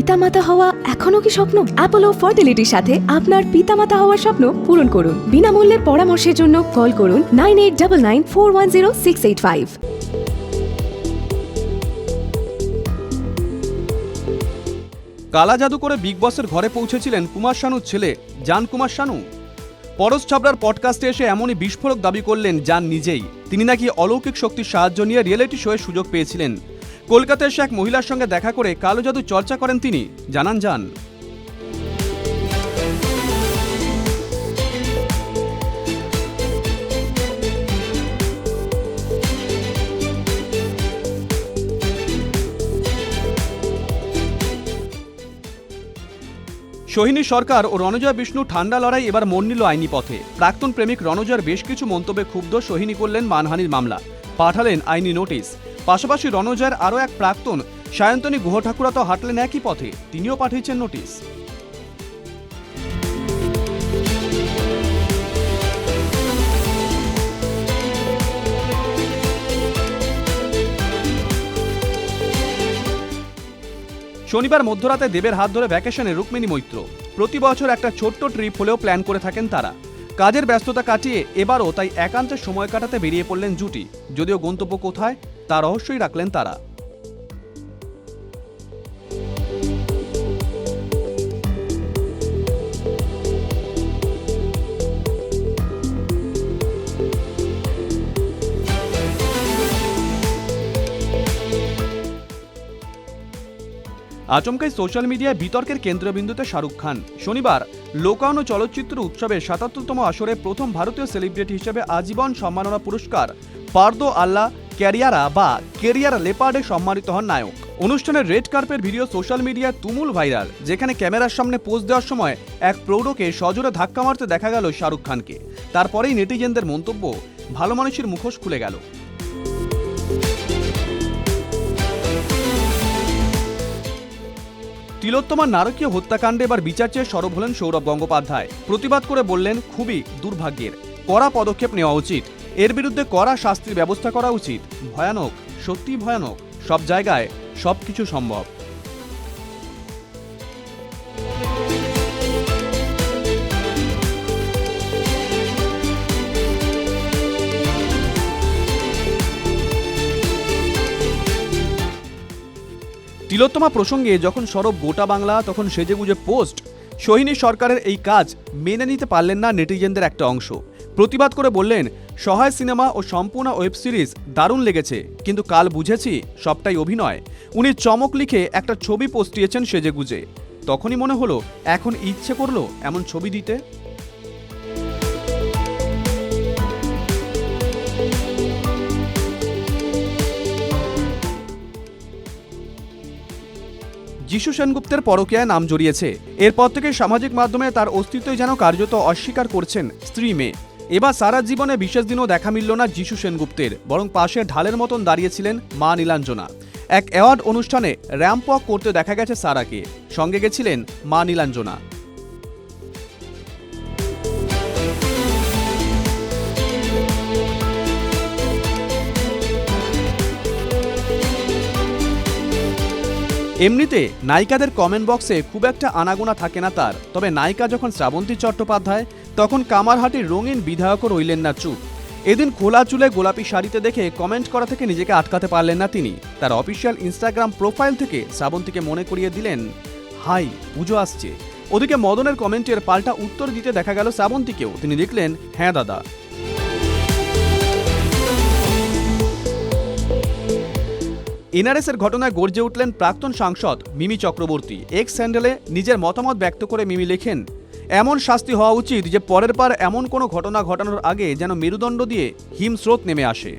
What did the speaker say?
পিতামাতা হওয়া এখনও কি স্বপ্ন? অ্যাপোলো ফার্টিলিটির সাথে আপনার পিতামাতা হওয়ার স্বপ্ন পূরণ করুন। বিনামূল্যে পরামর্শের জন্য কল করুন nine eight double nine four one zero six eight five. কালা জাদু করে বিগ বসের ঘরে পৌঁছেছিলেন কুমার শানুর ছেলে জান কুমার শানু। পরশ ছাবড়ার পডকাস্টে এসে এমনই বিস্ফোরক দাবি করলেন জান নিজেই। তিনি নাকি অলৌকিক শক্তির সাহায্য নিয়ে রিয়েলিটি শোয়ের সুযোগ পেয়েছিলেন। কলকাতায় এসে এক মহিলার সঙ্গে দেখা করে কালো জাদু চর্চা করেন তিনি। জানান, যান। সোহিনী সরকার ও রণজয় বিষ্ণু ঠান্ডা লড়াই এবার মন নিল আইনি পথে। প্রাক্তন প্রেমিক রণজয়ের বেশ কিছু মন্তব্যে ক্ষুব্ধ সোহিনী করলেন মানহানির মামলা। পাঠালেন আইনি নোটিশ। পাশাপাশি রণজয়ের আরও এক প্রাক্তন, সায়ন্তনী গুহ ঠাকুরা তো হাঁটলেন একই পথে, তিনিও পাঠিয়েছেন নোটিশ। শনিবার মধ্যরাতে দেবের হাত ধরে ভ্যাকেশনে রুক্মিণী মৈত্র। প্রতি বছর একটা ছোট্ট ট্রিপ হলেও প্ল্যান করে থাকেন তারা। কাজের ব্যস্ততা কাটিয়ে এবারও তাই একান্তে সময় কাটাতে বেরিয়ে পড়লেন জুটি। যদিও গন্তব্য কোথায়? তা রহস্যই রাখলেন তারা। আচমকাই সোশ্যাল মিডিয়ায় বিতর্কের কেন্দ্রবিন্দুতে শাহরুখ খান। শনিবার লোকায়ন চলচ্চিত্র উৎসবের সাতাত্তরতম আসরে প্রথম ভারতীয় সেলিব্রিটি হিসেবে আজীবন সম্মাননা পুরস্কার পার্দো আল্লাহ ক্যারিয়ারা বা কেরিয়ার লেপার্ডে সম্মানিত হন নায়ক। অনুষ্ঠানের রেড কার্পের ভিডিও সোশ্যাল মিডিয়ায় তুমুল ভাইরাল, যেখানে ক্যামেরার সামনে পোজ দেওয়ার সময় এক প্রৌঢ়কে সজোরে ধাক্কা মারতে দেখা গেল শাহরুখ খানকে। তারপরেই নেটিজেনদের মন্তব্য, ভালো মানুষের মুখোশ খুলে গেল। তিলোত্তমার নারকীয় হত্যাকাণ্ডে এবার বিচার চেয়ে সরব হলেন সৌরভ গঙ্গোপাধ্যায়। প্রতিবাদ করে বললেন, খুবই দুর্ভাগ্যের। কড়া পদক্ষেপ নেওয়া উচিত। এর বিরুদ্ধে কড়া শাস্তির ব্যবস্থা করা উচিত। ভয়ানক সত্যি ভয়ানক। সব জায়গায় সবকিছু সম্ভব। তিলোত্তমা প্রসঙ্গে যখন সরব গোটা বাংলা, তখন সেজেগুজে পোস্ট। সোহিনী সরকারের এই কাজ মেনে নিতে পারলেন না নেটিজেনদের একটা অংশ। প্রতিবাদ করে বললেন, সহায় সিনেমা ও সম্পূর্ণ ওয়েব সিরিজ দারুণ লেগেছে, কিন্তু কাল বুঝেছি সবটাই অভিনয়। উনি চমক লিখে একটা ছবি পোস্টিয়েছেন সেজেগুজে। তখনই মনে হলো, এখন ইচ্ছে করল এমন ছবি দিতে। যিশু সেনগুপ্তের পরকীয়ায় নাম জড়িয়েছে। এরপর থেকে সামাজিক মাধ্যমে তার অস্তিত্বই যেন কার্যত অস্বীকার করছেন স্ত্রী মেয়ে। এবার সারা জীবনে বিশেষ দিনও দেখা মিলল না যিশু সেনগুপ্তের, বরং পাশে ঢালের মতন দাঁড়িয়েছিলেন মা নীলাঞ্জনা। এক অ্যাওয়ার্ড অনুষ্ঠানে র্যাম্প ওয়াক করতে দেখা গেছে সারাকে। সঙ্গে গেছিলেন মা নীলাঞ্জনা। এমনিতে নায়িকাদের কমেন্ট বক্সে খুব একটা আনাগোনা থাকে না তার। তবে নায়িকা যখন শ্রাবন্তী চট্টোপাধ্যায়, তখন কামারহাটির রঙিন বিধায়কও রইলেন না চুপ। এদিন খোলা চুলে গোলাপি শাড়িতে দেখে কমেন্ট করা থেকে নিজেকে আটকাতে পারলেন না তিনি। তার অফিসিয়াল ইনস্টাগ্রাম প্রোফাইল থেকে শ্রাবন্তীকে মনে করিয়ে দিলেন, হাই, পুজো আসছে। ওদিকে মদনের কমেন্টের পাল্টা উত্তর দিতে দেখা গেল শ্রাবন্তীকেও। তিনি লিখলেন হ্যাঁ দাদা। এনআরএসের ঘটনায় গর্জে উঠলেন প্রাক্তন সাংসদ মিমি চক্রবর্তী। এক স্যান্ডেলে নিজের মতামত ব্যক্ত করে মিমি লেখেন, এমন শাস্তি হওয়া উচিত যে পরের পার এমন কোনো ঘটনা ঘটানোর আগে যেন মেরুদণ্ড দিয়ে হিমস্রোত নেমে আসে।